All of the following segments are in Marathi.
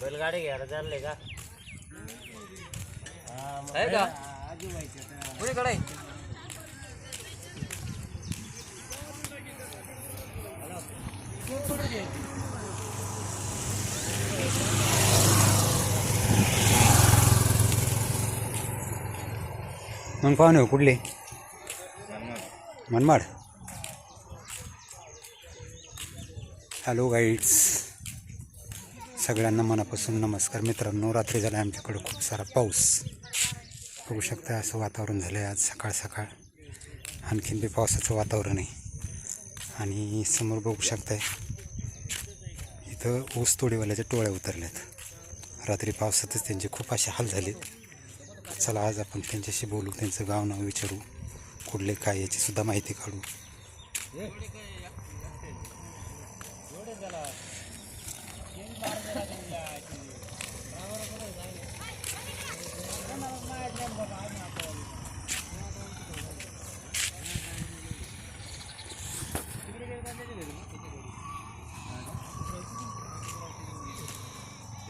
बैलगाडी घ्यायला चालले का? आहे का? कुणीकडे? मग पाहुणे हो कुठले? मनमाड. हॅलो गाईड्स सगळ्यांना मनापासून नमस्कार. मित्रांनो रात्री झाला आमच्याकडं खूप सारा पाऊस. बघू शकता असं वातावरण झालं आहे आज सकाळ सकाळ. आणखीन बी पावसाचं वातावरण आहे. आणि समोर बघू शकताय इथं ऊस तोडीवाल्याच्या टोळ्या उतरल्यात. रात्री पावसातच त्यांचे खूप असे हाल झालेत. चला आज आपण त्यांच्याशी बोलू त्यांचं गाव नाव विचारू. कुठले काय याचीसुद्धा माहिती काढू.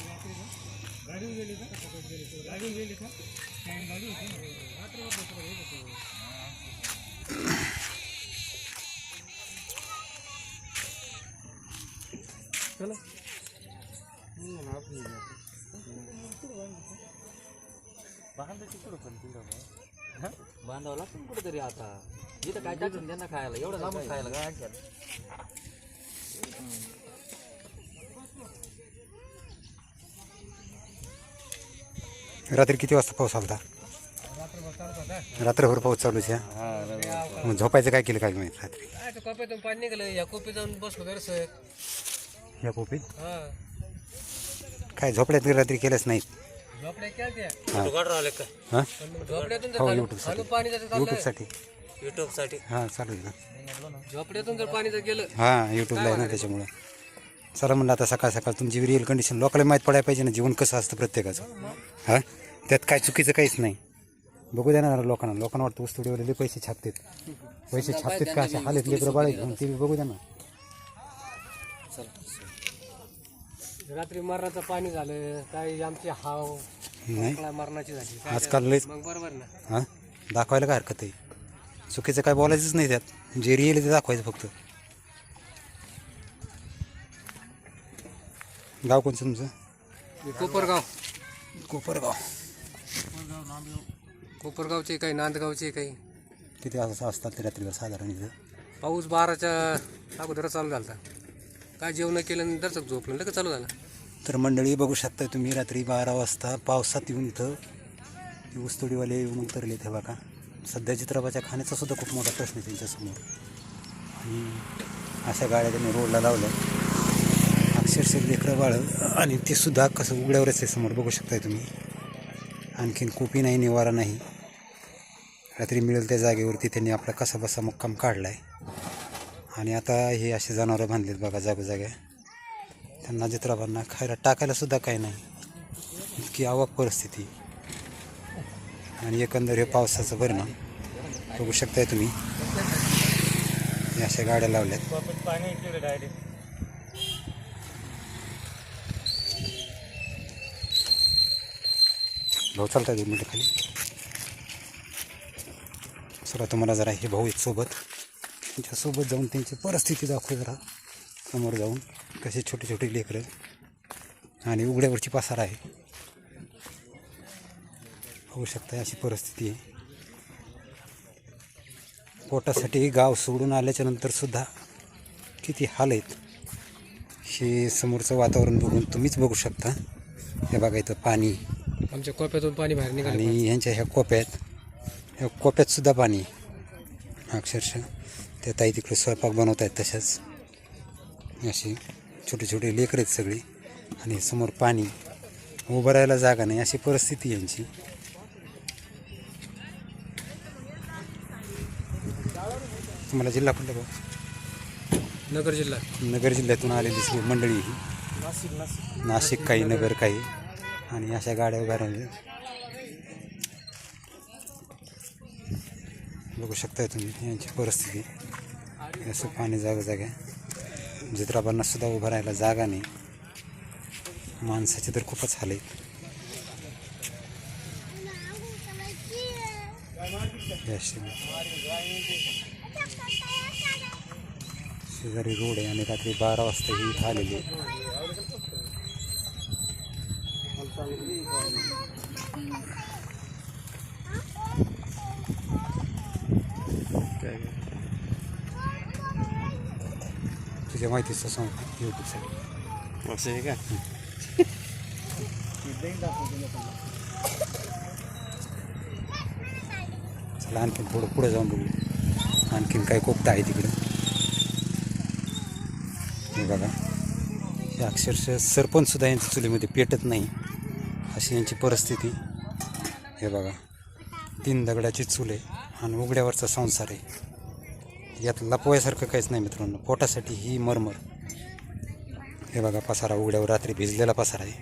गाडीवर गेली का गाडीवर गेली का गाडी होती रात्रभर बसलं हे कसं चला. बांधावं लागतं कुठेतरी आता. इथं काय टाकून त्यांना खायला? एवढं लांबून खायला काय रात्री किती वाजता पाऊस आलता? रात्रभर पाऊस चालूच आहे. मग झोपायचं काय केलं काय माहिती रात्री? पाणी निघालं या कोपी जाऊन बसलो जरस या कोपीत? हा. काय झोपड्यात रात्री केलंच नाही. हां. हां. हो यूट्यूबसाठी यूट्यूबसाठी युट्यूबसाठी. हां चालू आहे ना. झोपड्यातून जर पाणी जर गेलं. हां यूट्यूबला आहे ना त्याच्यामुळे. चला म्हणलं आता सकाळ सकाळ तुमची रिअल कंडिशन लोकांना माहीत पडायला पाहिजे ना जीवन कसं असतं प्रत्येकाचं. हां? त्यात काय चुकीचं काहीच नाही. बघू द्या ना जरा लोकांना. लोकांना वाटतं लई पैसे छापतात. पैसे छापतात का? असे हालेत लेकरं बाळे घेऊन ते बी बघू द्या ना. रात्री मरणाचं पाणी झालं काही आमची हाव नाही. मरणाची झाली. काय आजकाल मग बरोबर ना. हां? दाखवायला काय हरकत आहे? चुकीचं काय बोलायचंच नाही त्यात. जे रिअल आहे ते दाखवायचं फक्त. गाव कोणचं तुमचं? हे कोपरगाव. कोपरगाव. कोपरगावचे काही नांदगावचे काही. किती असं असतात ते रात्रीला साधारण इथं. पाऊस बाराच्या अगोदर चालू झाला काय जेवण केलं झोपलं? लगेच चालू झालं. तर मंडळी बघू शकता तुम्ही रात्री बारा वाजता पावसात येऊन इथं ऊसतोडीवाले येऊन उतरले ते बघा. सध्या चित्रपाच्या खाण्याचा सुद्धा खूप मोठा प्रश्न आहे त्यांच्यासमोर. आणि अशा गाड्या त्यांनी रोडला लावल्या. अक्षरशः लेकरं बाळं आणि ते सुद्धा कसं उघड्यावरच आहे समोर बघू शकताय तुम्ही. आणखीन कोपी नाही निवारा नाही. रात्री मिळेल त्या जागेवरती त्यांनी आपला कसा बसा मुक्काम काढला आहे आणि आता हे असे जनावरं बांधलीत बघा जागोजाग्या त्यांना जत्राबांना खायला टाकायलासुद्धा काही नाही. इतकी आवक परिस्थिती. आणि एकंदर हे पावसाचं परिणाम. बघू शकताय तुम्ही. अशा गाड्या लावल्यात. भाऊ चालतात दोन मिनटं खाली? चला तुम्हाला जरा हे भाऊ एक सोबत. त्यांच्यासोबत जाऊन त्यांची परिस्थिती दाखवू जरा. समोर जाऊन कसे छोटे छोटे लेकरं आणि उघड्यावरची पसार आहे. होऊ शकता अशी परिस्थिती आहे. पोटासाठी गाव सोडून आल्याच्यानंतर सुद्धा किती हाल आहेत. हे समोरचं वातावरण बघून तुम्हीच बघू शकता. हे बघा इथं पाणी. आमच्या कोप्यातून पाणी बाहेर निघालं आणि ह्यांच्या ह्या कोप्यात ह्या कोप्यात सुद्धा पाणी अक्षरशः. त्या ताई तिकडे स्वयंपाक बनवत आहेत तशाच. अशी छोटे छोटे लेकरं आहेत सगळी. आणि समोर पाणी. उभं राहायला जागा नाही. अशी परिस्थिती यांची. तुम्हाला जिल्हा कुठला भाऊ? नगर जिल्हा. नगर जिल्ह्यातून आलेली सगळी मंडळी ही. नाशिक काही नगर काही. आणि अशा गाड्या उभ्या राहिल्या बघू शकताय तुम्ही यांची परिस्थिती. असं पाणी जागा जागा जित्राबांनासुद्धा उभं राहायला जागा नाही. माणसाचे तर खूपच हाल शेजारी. रोड आहे आणि रात्री बारा वाजता ही इथं आलेली आहे. त्याच्या माहितीचं सांग यूट्यूबसाठी असं आहे का चला आणखीन थोडं पुढे जाऊन बघू आणखीन काय कोपता आहे तिकडं हे बघा हे अक्षरशः सरपंचसुद्धा यांच्या चुलीमध्ये पेटत नाही अशी यांची परिस्थिती हे बघा तीन दगडाची चूल आहे आणि उघड्यावरचा संसार आहे यात लपवायसारखं काहीच नाही मित्रांनो. पोटासाठी ही मरमर. हे बघा पसारा उघड्यावर रात्री भिजलेला पसारा आहे.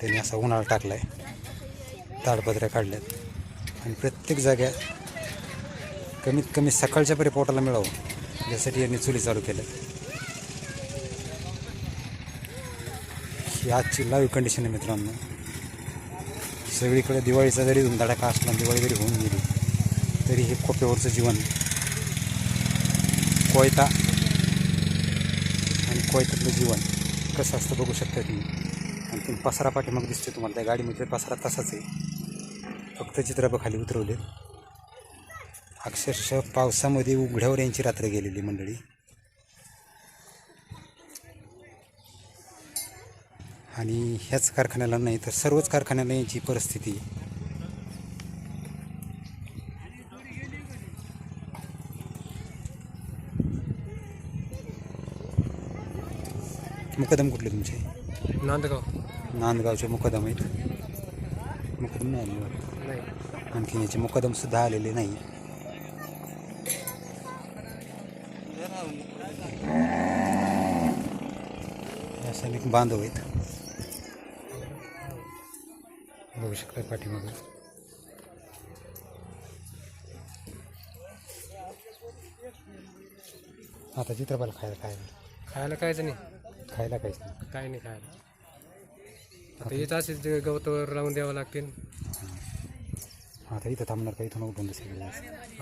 त्यांनी असा उन्हाळा टाकला आहे ताडपत्र्या काढल्यात. आणि प्रत्येक जाग्या कमीत कमी सकाळच्या परी पोटाला मिळावं यासाठी यांनी चुली चालू केल्या ही आजची लाईव्ह कंडिशन आहे मित्रांनो. सगळीकडे दिवाळीचा जरी धुमधडाका असला दिवाळी जरी होऊन गेली तरी हे कोप्यावरचं जीवन कोयता आणि कोयतातलं जीवन कसं असतं बघू शकता तुम्ही. आणखीन पसारा पाठीमाग दिसते तुम्हाला. त्या गाडीमध्ये पसारा तसाच आहे. फक्त चित्रप खाली उतरवले. अक्षरशः पावसामध्ये उघड्यावर यांची रात्र गेलेली मंडळी. आणि ह्याच कारखान्याला नाही तर सर्वच कारखान्याला यांची परिस्थिती मुकदम कुठले तुमचे? नांदगाव. नांदगावचे मुकदम आहेत. मुकदम नाही आले वाटतं. नाही. आणखीन याचे मुकदम सुद्धा आलेले नाही. असे अनेक बांधव आहेत. बघू शकता पाठीमागं. आता चित्रपाला खायला काय? खायला कायच नाही. खायला काहीच नाही. काय नाही खायला. आता येत असेल ते गवतावर लावून द्यावं लागतील. आता इथं थांबणार का? इथून उठून दुसरीकडे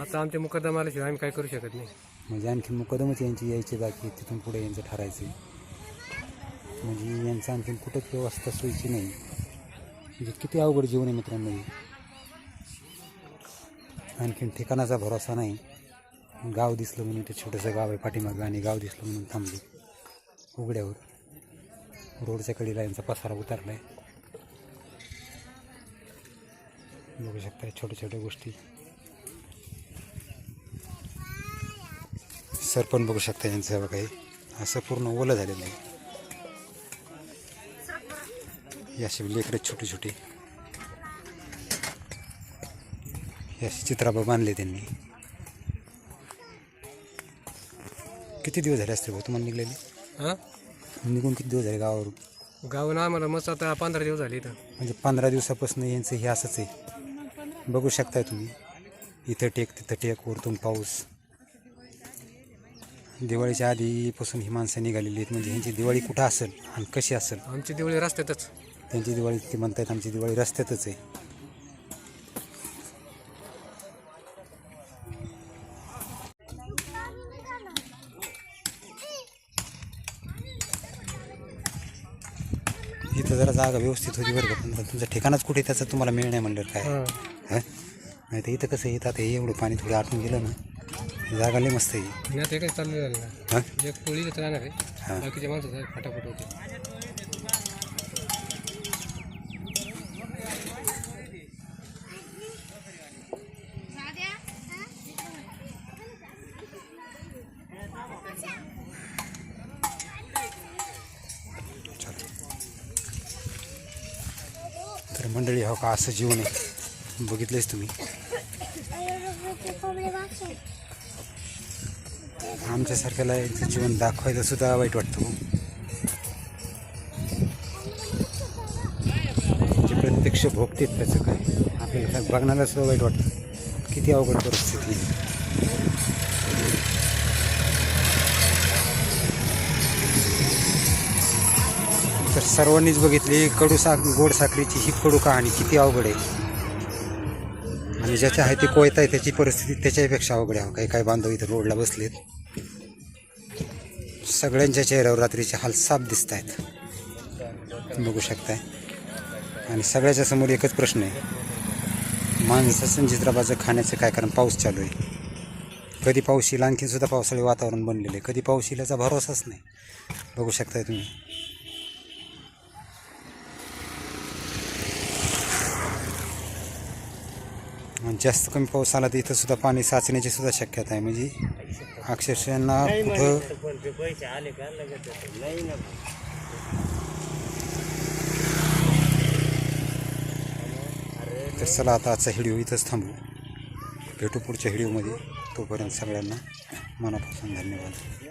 आता आमच्या मुकदम आल्याशिवाय आम्ही काय करू शकत नाही. म्हणजे आणखी मुकदमच यांची यायची बाकी आहे, तिथून पुढे यांचं ठरायचं म्हणजे यांचं आणखीन कुठंच व्यवस्था सोयीची नाही. म्हणजे किती अवघड जीवन आहे मित्रांनो हे. आणखीन ठिकाणाचा भरोसा नाही. गाव दिसलं म्हणून ते छोटंसं गाव आहे पाठीमागं आणि गाव दिसलं म्हणून थांबले. उघड्यावर. रोडच्या कडीला यांचा पसारा उतरला आहे बघू शकता छोट्या छोट्या गोष्टी. सर पण बघू शकता यांचं बघा असं पूर्ण ओलं झालेलं आहे. याशी लेकडे छोटे छोटे. याशी चित्राबा बांधले त्यांनी. किती दिवस झाले असते भाऊ तुम्हाला निघलेले? हां? निघून किती दिवस झाले गावावरून? गावून आम्हाला मस्त आता पंधरा दिवस झाले इथं. म्हणजे पंधरा दिवसापासून यांचं हे असंच आहे. बघू शकताय तुम्ही. इथं टेक तिथं टेक वरतून पाऊस. दिवाळीच्या आधीपासून ही माणसं निघालेली आहेत. म्हणजे ह्यांची दिवाळी कुठं असेल आणि कशी असेल? आमची दिवाळी रस्त्यातच. त्यांची दिवाळी ते म्हणतायत आमची दिवाळी रस्त्यातच आहे. इथं जरा जागा व्यवस्थित होती बरं का. पण तुमचं ठिकाणच कुठे त्याचं तुम्हाला मिळ नाही म्हणलं काय? हां? नाही तर इथं कसं येतात हे एवढं पाणी थोडं आटून गेलं ना जागा लई मस्त आहे. आणि आता हे? काही चालू झालं ना हां हां. आहे बाकीच्या माणसं फटाफट होते. मंडळी हो का? असं जीवन आहे. बघितलेच तुम्ही. आमच्यासारख्याला यांचं जीवन दाखवायला सुद्धा वाईट वाटतं हो. जे प्रत्यक्ष भोगतेत त्याचं काय? आपल्याला बघण्याला सुद्धा वाईट वाटतं. किती अवघड परिस्थिती तर सर्वांनीच बघितली कडू साख गोड साखरेची ही कडू कहाणी किती अवघड आहे. आणि ज्याच्या आहे ते कोयता आहे त्याची परिस्थिती त्याच्यापेक्षा अवघड आहे. काही काही बांधव इथं रोडला बसलेत. सगळ्यांच्या चेहऱ्यावर रात्रीचे हाल साफ दिसत आहेत बघू शकताय. आणि सगळ्याच्या समोर एकच प्रश्न आहे. माणसाचं चित्राबाचं खाण्याचं काय? कारण पाऊस चालू आहे. कधी पाऊस येईल? आणखीन सुद्धा पावसाळी वातावरण बनलेलं आहे. कधी पाऊस येईल याचा भरोसाच नाही. बघू शकताय तुम्ही. जास्त कमी पाऊस आला तर इथं सुद्धा पाणी साचण्याची सुद्धा शक्यता आहे. म्हणजे अक्षरशः कुठं तर चला आता आजचा व्हिडिओ इथंच थांबू. भेटू पुढच्या व्हिडिओमध्ये. तोपर्यंत सगळ्यांना मनापासून धन्यवाद.